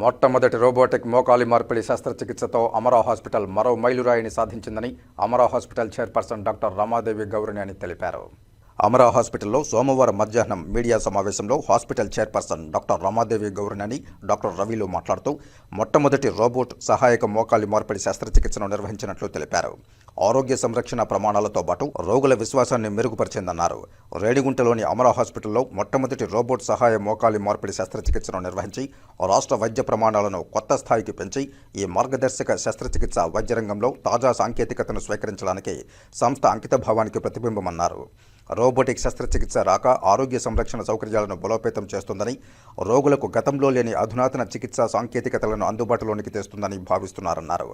మొట్టమొదటి రోబోటిక్ మోకాలి మార్పిడి శస్త్రచికిత్సతో అమరా హాస్పిటల్ మరో మైలురాయిని సాధించిందని Amara hospital chairperson doctor Ramadevi Gourani అని తెలిపారు. అమరా హాస్పిటల్లో సోమవారం మధ్యాహ్నం మీడియా సమావేశంలో హాస్పిటల్ చైర్పర్సన్ డాక్టర్ రమాదేవి గౌరినని డాక్టర్ రవిలు మాట్లాడుతూ మొట్టమొదటి రోబోట్ సహాయక మోకాలి మార్పిడి శస్త్రచికిత్సను నిర్వహించినట్లు తెలిపారు. ఆరోగ్య సంరక్షణ ప్రమాణాలతో పాటు రోగుల విశ్వాసాన్ని మెరుగుపరిచిందన్నారు. రేడిగుంటలోని అమరా హాస్పిటల్లో మొట్టమొదటి రోబోట్ సహాయ మోకాలి మార్పిడి శస్త్రచికిత్సను నిర్వహించి రాష్ట్ర వైద్య ప్రమాణాలను కొత్త స్థాయికి పెంచి ఈ మార్గదర్శక శస్త్రచికిత్స వైద్య రంగంలో తాజా సాంకేతికతను స్వీకరించడానికి సంస్థ అంకితభావానికి ప్రతిబింబమన్నారు. రోబోటిక్ శస్త్రచికిత్స రాక ఆరోగ్య సంరక్షణ సౌకర్యాలను బలోపేతం చేస్తుందని రోగులకు గతంలో లేని అధునాతన చికిత్సా సాంకేతికతలను అందుబాటులోనికి తెస్తుందని భావిస్తున్నారన్నారు.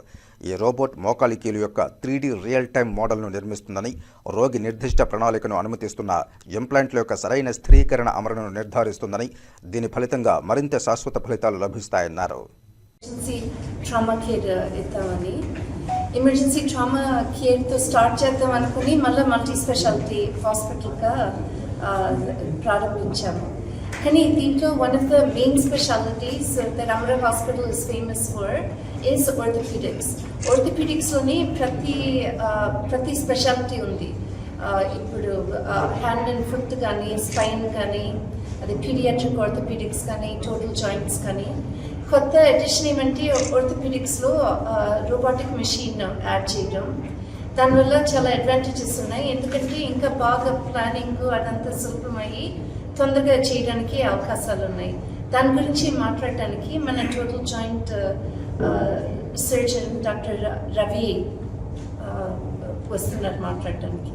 ఈ రోబోట్ మోకాలి కీలు యొక్క త్రీడీ రియల్ టైం మోడల్ను నిర్మిస్తుందని రోగి నిర్దిష్ట ప్రణాళికను అనుమతిస్తున్న ఇంప్లాంట్ల యొక్క సరైన స్థిరీకరణ అమరును నిర్ధారిస్తుందని దీని ఫలితంగా మరింత శాశ్వత ఫలితాలు లభిస్తాయన్నారు. ఎమర్జెన్సీ ట్రామా కేర్తో స్టార్ట్ చేద్దాం అనుకుని మళ్ళీ మల్టీ స్పెషాలిటీ హాస్పిటల్గా ప్రారంభించాము. కానీ దీంట్లో one of the main specialities the Amara hospital is famous for is orthopedics. Orthopedicsలోని ప్రతి ప్రతి స్పెషాలిటీ ఉంది. ఇప్పుడు హ్యాండ్ అండ్ ఫుట్ కానీ స్పైన్ కానీ అది పీడియాట్రిక్ ఆర్థోపెడిక్స్ కానీ టోటల్ జాయింట్స్ కానీ కొత్త ఎడిషన్ ఏమంటే ఆర్థోపెడిక్స్లో రోబోటిక్ మెషిన్ యాడ్ చేయడం. దానివల్ల చాలా అడ్వాంటేజెస్ ఉన్నాయి. ఎందుకంటే ఇంకా బాగా ప్లానింగ్ అదంతా సులభమయ్యి తొందరగా చేయడానికి అవకాశాలు ఉన్నాయి. దాని గురించి మాట్లాడటానికి మన total joint surgeon doctor Ravi వస్తున్నారు మాట్లాడటానికి.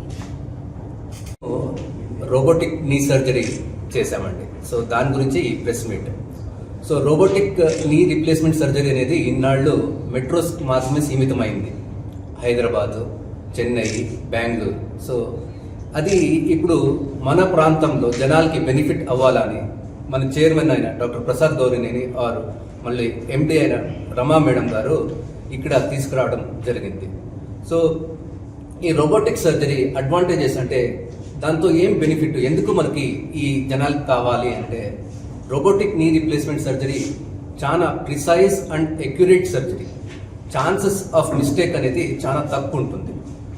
రోబోటిక్ నీ సర్జరీ చేశామండి. సో దాని గురించి ఈ press meet so robotic knee replacement surgery అనేది ఇన్నాళ్ళు మెట్రోస్ మాత్రమే సీమితమైంది. హైదరాబాదు చెన్నై బెంగళూరు. సో అది ఇప్పుడు మన ప్రాంతంలో జనాలకి బెనిఫిట్ అవ్వాలని మన చైర్మన్ అయిన డాక్టర్ ప్రసాద్ గౌరినేని ఆర్ మళ్ళీ ఎండి అయిన రమా మేడం గారు ఇక్కడ తీసుకురావడం జరిగింది. సో ఈ రోబోటిక్ సర్జరీ అడ్వాంటేజెస్ అంటే దాంతో ఏం బెనిఫిట్? ఎందుకు మనకి ఈ జనాలకు కావాలి అంటే రోబోటిక్ నీ రీప్లేస్మెంట్ సర్జరీ చాలా precise and accurate surgery chances of mistake అనేది చాలా తక్కువ ఉంటుంది.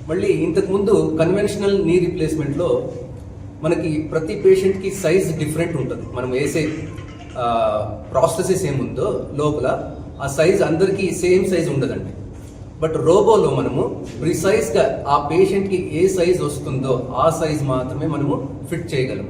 మళ్ళీ ఇంతకుముందు కన్వెన్షనల్ నీ రీప్లేస్మెంట్లో మనకి ప్రతి పేషెంట్కి సైజ్ డిఫరెంట్ ఉంటుంది. మనం వేసే ప్రాసెసెస్ ఏముందో లోపల ఆ సైజ్ అందరికీ సేమ్ సైజ్ ఉండదండి. బట్ రోబోలో మనము ప్రిసైజ్గా ఆ పేషెంట్కి ఏ సైజ్ వస్తుందో ఆ సైజ్ మాత్రమే మనము ఫిట్ చేయగలం.